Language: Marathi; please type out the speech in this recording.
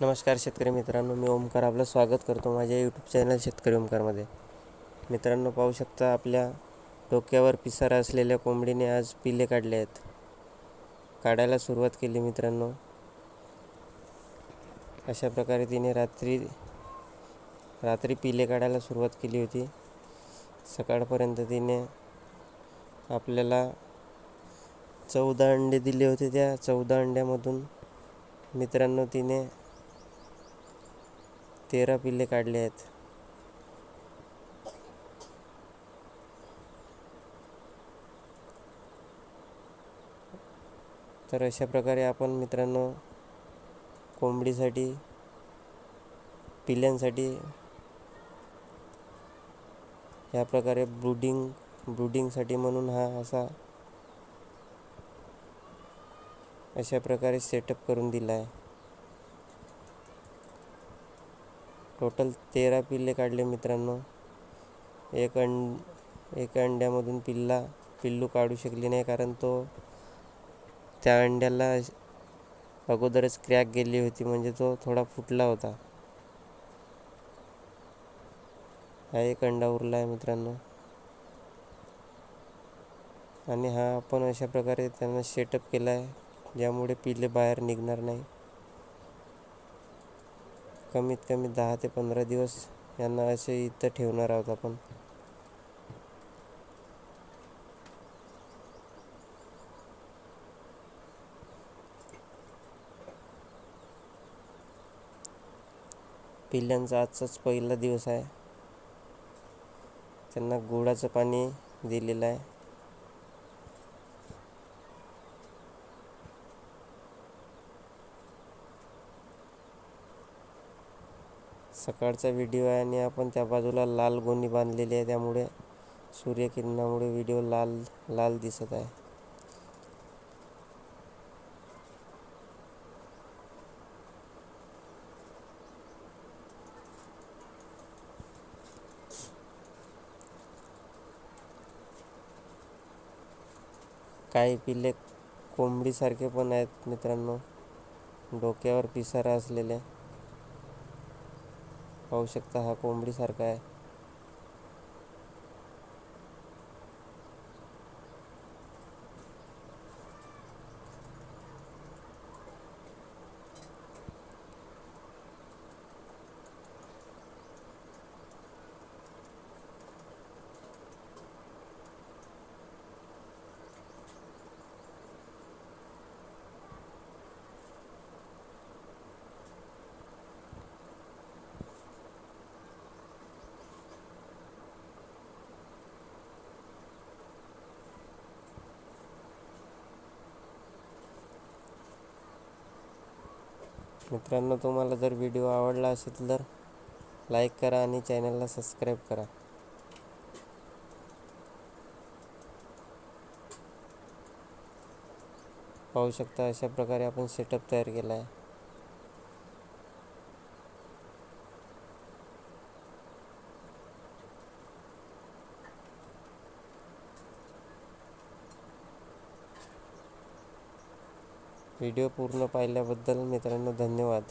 नमस्कार शेतकरी मित्रांनो मी ओमकार आपलं स्वागत करतो माझ्या यूट्यूब चॅनल शेतकरी ओमकारमध्ये. मित्रांनो पाहू शकता आपल्या डोक्यावर पिसारा असलेल्या कोंबडीने आज पिले काढले आहेत. काढायला सुरुवात केली मित्रांनो. अशा प्रकारे तिने रात्री रात्री पिले काढायला सुरुवात केली होती. सकाळपर्यंत तिने आपल्याला चौदा अंडे दिले होते. त्या चौदा अंड्यामधून मित्रांनो तिने तेरा पिल्ले काढले आहेत. तर अशा प्रकारे आपण मित्रांनो कोंबडीसाठी पिल्ल्यांसाठी ह्या प्रकारे ब्रुडिंग ब्रुडिंगसाठी म्हणून हा असा अशा प्रकारे सेटअप करून दिला आहे. टोटल तेरा पिल्ले काढले मित्रांनो. एक अंड एका अंड्यामधून पिल्ला पिल्लू काढू शकली नाही कारण तो त्या अंड्याला अगोदरच क्रॅक गेली होती म्हणजे तो थोडा फुटला होता. हा एक अंडा उरला आहे मित्रांनो. आणि हा आपण अशा प्रकारे त्यांना सेटअप केला आहे ज्यामुळे पिल्ले बाहेर निघणार नाही. कमीत कमी दहा ते पंधरा दिवस यांना असे इथं ठेवणार आहोत आपण. पिल्ल्यांचा आजचाच पहिला दिवस आहे. त्यांना गुळाचं पाणी दिलेलं आहे. सकाळचा व्हिडिओ आहे आणि आपण त्या बाजूला लाल गोणी बांधलेली आहे. त्यामुळे सूर्यकिरणामुळे व्हिडिओ लाल लाल दिसत आहे. काही पिल्ले कोंबडीसारखे पण आहेत मित्रांनो. डोक्यावर पिसारा असलेले. पाहू शकता हा कोंबडीसारखा आहे. मित्रांनो तुम्हाला जर व्हिडिओ आवडला असेल तर लाईक करा आणि चॅनलला सबस्क्राईब करा. पाहू शकता अशा प्रकारे आपण सेटअप तयार केला आहे. व्हिडिओ पूर्ण पाहिल्याबद्दल मित्रांनो धन्यवाद.